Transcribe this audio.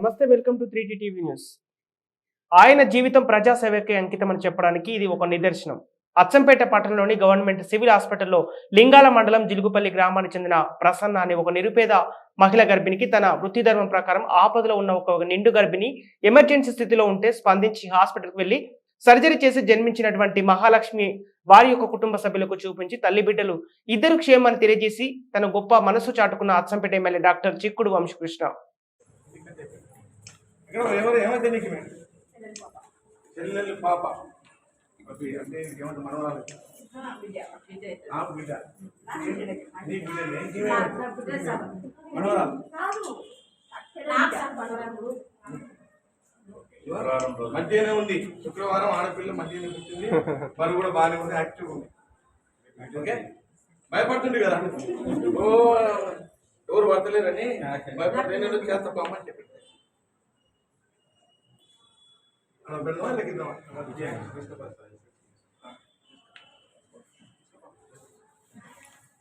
నమస్తే welcome to three TV news. ఆయన జీవితం ప్రజాసేవకే అని చెప్పడానికి ఇది ఒక నిదర్శనం. అచ్చంపేట పట్టణంలోని గవర్నమెంట్ సివిల్ హాస్పిటల్లో లింగాల మండలం జిలుగుపల్లి గ్రామానికి చెందిన ప్రసన్న అనే ఒక నిరుపేద మహిళ గర్భిణికి తన వృత్తి ధర్మం ప్రకారం ఆపదలో ఉన్న ఒక నిండు గర్భిణి ఎమర్జెన్సీ స్థితిలో ఉంటే స్పందించి హాస్పిటల్కి వెళ్ళి సర్జరీ చేసి జన్మించినటువంటి మహాలక్ష్మి వారి యొక్క కుటుంబ సభ్యులకు చూపించి తల్లి బిడ్డలు ఇద్దరు క్షేమాన్ని తెలియజేసి తన గొప్ప మనసు చాటుకున్న అచ్చంపేట ఎమ్మెల్యే డాక్టర్ చిక్కుడు వంశకృష్ణ. ఇక్కడ ఎవరు ఏమైతే నీకు మేము చెల్లెలు పాప. అంటే ఏమంటే మనవరాలు. ఆ బిడ్డ. నీ బిడ్డ మనవరాలు. మధ్యనే ఉంది. శుక్రవారం ఆడపిల్ల మధ్యనే పుట్టింది మరి కూడా బాగానే ఉంది యాక్టివ్ ఉంది. ఓకే? భయపడుతుంది కదా? ఓ ఎవరు పడతలేరని భయపడితే నేను చేస్తా పామని చెప్పి. మనం పెడదామా? లేకిద్దామా